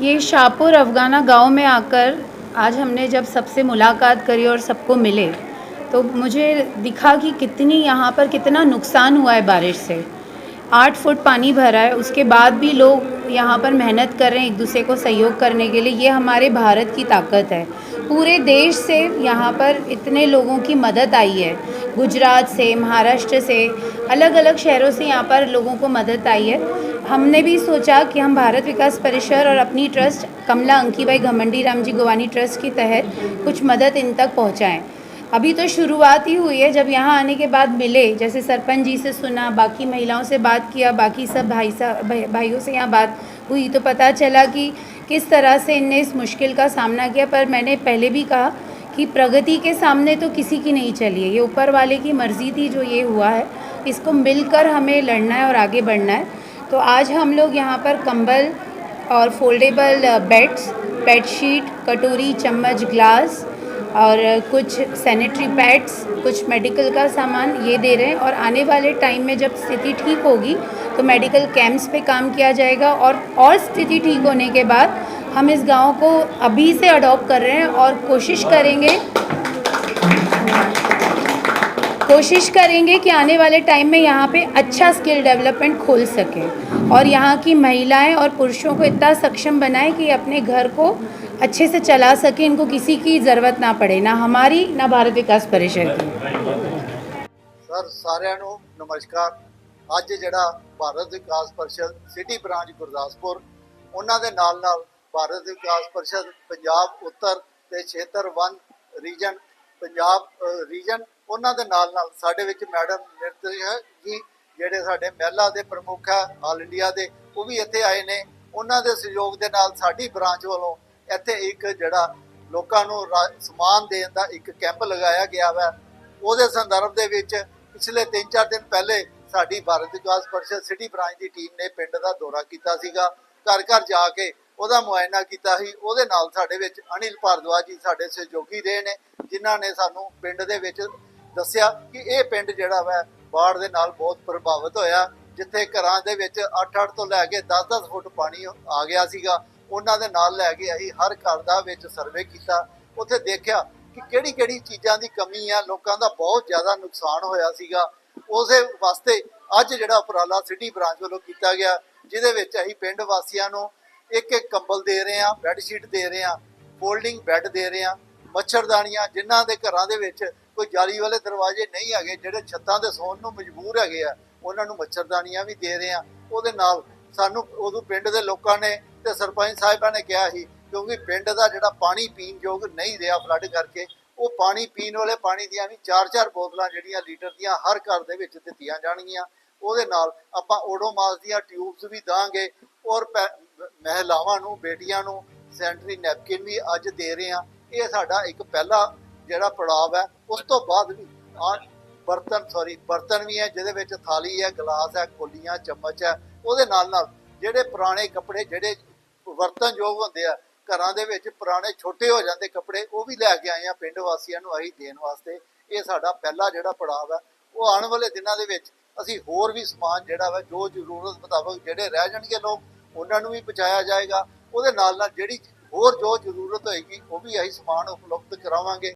ये शाहपुर अफगाना गाँव में आकर आज हमने जब सबसे मुलाकात करी और सबको मिले तो मुझे दिखा कि कितनी यहाँ पर कितना नुकसान हुआ है बारिश से। आठ फुट पानी भरा है, उसके बाद भी लोग यहाँ पर मेहनत कर रहे हैं एक दूसरे को सहयोग करने के लिए। ये हमारे भारत की ताकत है। पूरे देश से यहाँ पर इतने लोगों की मदद आई है। गुजरात से महाराष्ट्र से अलग अलग शहरों से यहाँ पर लोगों को मदद आई है। हमने भी सोचा कि हम भारत विकास परिषद और अपनी ट्रस्ट कमला अंकीबाई घमंडी राम जी गोवानी ट्रस्ट के तहत कुछ मदद इन तक पहुँचाएँ। अभी तो शुरुआत ही हुई है जब यहाँ आने के बाद मिले जैसे सरपंच जी से सुना बाकी महिलाओं से बात किया बाकी सब भाई साहब भाई, भाइयों से यहाँ बात हुई तो पता चला कि किस तरह से इनने इस मुश्किल का सामना किया पर मैंने पहले भी कहा कि प्रगति के सामने तो किसी की नहीं चली है। ये ऊपर वाले की मर्ज़ी थी जो ये हुआ है। इसको मिलकर हमें लड़ना है और आगे बढ़ना है। तो आज हम लोग यहाँ पर कंबल और फोल्डेबल बेड्स, बेडशीट, कटोरी, चम्मच, ग्लास और कुछ सैनिटरी पैड्स, कुछ मेडिकल का सामान ये दे रहे हैं। और आने वाले टाइम में जब स्थिति ठीक होगी तो मेडिकल कैंप्स पे काम किया जाएगा और और स्थिति ठीक होने के बाद हम इस गांव को अभी से अडॉप्ट कर रहे हैं और कोशिश करेंगे कोशिश करेंगे कि आने वाले टाइम में यहाँ पे अच्छा स्किल डेवलपमेंट खोल सकें और यहाँ की महिलाएं और पुरुषों को इतना सक्षम बनाएं कि अपने घर को अच्छे से चला सकें इनको किसी की ज़रूरत ना पड़े ना हमारी ना भारत विकास परिषद की ਸਰ ਸਾਰਿਆਂ ਨੂੰ ਨਮਸਕਾਰ ਅੱਜ ਜਿਹੜਾ ਭਾਰਤ ਵਿਕਾਸ ਪਰਿਸ਼ਦ ਸਿਟੀ ਬ੍ਰਾਂਚ ਗੁਰਦਾਸਪੁਰ ਉਹਨਾਂ ਦੇ ਨਾਲ ਨਾਲ ਭਾਰਤ ਵਿਕਾਸ ਪਰਿਸ਼ਦ, ਪੰਜਾਬ ਉੱਤਰ ਤੇ ਖੇਤਰ 1 ਰੀਜਨ, ਪੰਜਾਬ ਰੀਜਨ, ਉਹਨਾਂ ਦੇ ਨਾਲ ਨਾਲ ਸਾਡੇ ਵਿੱਚ ਮੈਡਮ ਨਿਰਦੇਸ਼ ਜੀ, ਜਿਹੜੇ ਸਾਡੇ ਮਹਿਲਾ ਦੇ ਪ੍ਰਮੁੱਖ ਹੈ ਆਲ ਇੰਡੀਆ ਦੇ, ਉਹ ਵੀ ਇੱਥੇ ਆਏ ਨੇ। ਉਹਨਾਂ ਦੇ ਸਹਿਯੋਗ ਦੇ ਨਾਲ ਸਾਡੀ ਬ੍ਰਾਂਚ ਵੱਲੋਂ ਇੱਥੇ ਇੱਕ ਜਿਹੜਾ ਲੋਕਾਂ ਨੂੰ ਰਾ- ਸਮਾਨ ਦੇਣ ਦਾ ਇੱਕ ਕੈਂਪ ਲਗਾਇਆ ਗਿਆ ਵਾ। ਉਹਦੇ ਸੰਦਰਭ ਦੇ ਵਿੱਚ ਪਿਛਲੇ 3-4 ਦਿਨ ਪਹਿਲੇ ਸਾਡੀ ਭਾਰਤ ਵਿਕਾਸ ਪਰਿਸ਼ਦ ਸਿਟੀ ਬ੍ਰਾਂਚ ਦੀ ਟੀਮ ਨੇ ਪਿੰਡ ਦਾ ਦੌਰਾ ਕੀਤਾ ਸੀਗਾ। ਘਰ ਘਰ ਜਾ ਕੇ ਉਹਦਾ ਮੁਆਇਨਾ ਕੀਤਾ ਸੀ। ਉਹਦੇ ਨਾਲ ਸਾਡੇ ਵਿੱਚ ਅਨਿਲ ਭਾਰਦਵਾਜ ਜੀ ਸਾਡੇ ਸਹਿਯੋਗੀ ਰਹੇ ਨੇ, ਜਿਨ੍ਹਾਂ ਨੇ ਸਾਨੂੰ ਪਿੰਡ ਦੇ ਵਿੱਚ ਦੱਸਿਆ ਕਿ ਇਹ ਪਿੰਡ ਜਿਹੜਾ ਵਾ ਬਾੜ ਦੇ ਨਾਲ ਬਹੁਤ ਪ੍ਰਭਾਵਿਤ ਹੋਇਆ, ਜਿੱਥੇ ਘਰਾਂ ਦੇ ਵਿੱਚ 8-8 ਤੋਂ ਲੈ ਕੇ 10-10 ਫੁੱਟ ਪਾਣੀ ਆ ਗਿਆ ਸੀਗਾ। ਉਹਨਾਂ ਦੇ ਨਾਲ ਲੈ ਕੇ ਅਸੀਂ ਹਰ ਘਰ ਦਾ ਵਿੱਚ ਸਰਵੇ ਕੀਤਾ। ਉੱਥੇ ਦੇਖਿਆ ਕਿ ਕਿਹੜੀ ਕਿਹੜੀ ਚੀਜ਼ਾਂ ਦੀ ਕਮੀ ਆ, ਲੋਕਾਂ ਦਾ ਬਹੁਤ ਜ਼ਿਆਦਾ ਨੁਕਸਾਨ ਹੋਇਆ ਸੀਗਾ। ਉਸੇ ਵਾਸਤੇ ਅੱਜ ਜਿਹੜਾ ਉਪਰਾਲਾ ਸਿਟੀ ਬ੍ਰਾਂਚ ਵੱਲੋਂ ਕੀਤਾ ਗਿਆ, ਜਿਹਦੇ ਵਿੱਚ ਅਸੀਂ ਪਿੰਡ ਵਾਸੀਆਂ ਨੂੰ ਇੱਕ ਇੱਕ ਕੰਬਲ ਦੇ ਰਹੇ ਹਾਂ ਬੈੱਡ ਸ਼ੀਟ ਦੇ ਰਹੇ ਹਾਂ ਫੋਲਡਿੰਗ ਬੈੱਡ ਦੇ ਰਹੇ ਹਾਂ, ਮੱਛਰਦਾਨੀਆਂ ਜਿਨ੍ਹਾਂ ਦੇ ਘਰਾਂ ਦੇ ਵਿੱਚ ਕੋਈ ਜਾਲੀ ਵਾਲੇ ਦਰਵਾਜ਼ੇ ਨਹੀਂ ਹੈਗੇ, ਜਿਹੜੇ ਛੱਤਾਂ ਤੇ ਸੌਣ ਨੂੰ ਮਜਬੂਰ ਹੈਗੇ ਆ, ਉਹਨਾਂ ਨੂੰ ਮੱਛਰਦਾਨੀਆਂ ਵੀ ਦੇ ਰਹੇ ਆ ਉਹਦੇ ਨਾਲ ਸਾਨੂੰ ਉਦੋਂ ਪਿੰਡ ਦੇ ਲੋਕਾਂ ਨੇ ਤੇ ਸਰਪੰਚ ਸਾਹਿਬਾਂ ਨੇ ਕਿਹਾ ਸੀ, ਕਿਉਂਕਿ ਪਿੰਡ ਦਾ ਜਿਹੜਾ ਪਾਣੀ ਪੀਣ ਯੋਗ ਨਹੀਂ ਰਿਹਾ ਫਲੱਡ ਕਰਕੇ, ਉਹ ਪਾਣੀ ਪੀਣ ਵਾਲੇ ਪਾਣੀ ਦੀਆਂ ਵੀ 4-4 ਬੋਤਲਾਂ ਜਿਹੜੀਆਂ ਲੀਟਰ ਦੀਆਂ ਹਰ ਘਰ ਦੇ ਵਿੱਚ ਦਿੱਤੀਆਂ ਜਾਣਗੀਆਂ। ਉਹਦੇ ਨਾਲ ਆਪਾਂ ਓਡੋਮਾਸ ਦੀਆਂ ਟਿਊਬਸ ਵੀ ਦਾਂਗੇ ਔਰ ਪੈ- ਮਹਿਲਾਵਾਂ ਨੂੰ, ਬੇਟੀਆਂ ਨੂੰ, ਸੈਂਟਰੀ ਨੈਪਕਿਨ ਵੀ ਅੱਜ ਦੇ ਰਹੇ ਆ ਇਹ ਸਾਡਾ ਇੱਕ ਪਹਿਲਾ ਜਿਹੜਾ ਪੜਾਵ ਹੈ, ਉਸ ਤੋਂ ਬਾਅਦ ਵੀ ਆ ਬਰਤਨ ਸੌਰੀ ਬਰਤਨ ਵੀ ਹੈ, ਜਿਹਦੇ ਵਿੱਚ ਥਾਲੀ ਹੈ, ਗਲਾਸ ਹੈ, ਕੋਲੀਆਂ, ਚਮਚ ਹੈ। ਉਹਦੇ ਨਾਲ ਨਾਲ ਜਿਹੜੇ ਪੁਰਾਣੇ ਕੱਪੜੇ, ਜਿਹੜੇ ਵਰਤਨਯੋਗ ਹੁੰਦੇ ਆ, ਘਰਾਂ ਦੇ ਵਿੱਚ ਪੁਰਾਣੇ ਛੋਟੇ ਹੋ ਜਾਂਦੇ ਕੱਪੜੇ, ਉਹ ਵੀ ਲੈ ਕੇ ਆਏ ਆ ਪਿੰਡ ਵਾਸੀਆਂ ਨੂੰ ਅਸੀਂ ਦੇਣ ਵਾਸਤੇ। ਇਹ ਸਾਡਾ ਪਹਿਲਾ ਜਿਹੜਾ ਪੜਾਅ ਹੈ। ਉਹ ਆਉਣ ਵਾਲੇ ਦਿਨਾਂ ਦੇ ਵਿੱਚ ਅਸੀਂ ਹੋਰ ਵੀ ਸਮਾਨ ਜਿਹੜਾ ਵਾ, ਜੋ ਜ਼ਰੂਰਤ ਮੁਤਾਬਕ ਜਿਹੜੇ ਰਹਿ ਜਾਣਗੇ ਲੋਕ ਉਹਨਾਂ ਨੂੰ ਵੀ ਪਹੁੰਚਾਇਆ ਜਾਏਗਾ। ਉਹਦੇ ਨਾਲ ਨਾਲ ਜਿਹੜੀ ਹੋਰ ਜੋ ਜ਼ਰੂਰਤ ਹੋਏਗੀ, ਉਹ ਵੀ ਅਸੀਂ ਸਮਾਨ ਉਪਲਬਧ ਕਰਾਵਾਂਗੇ।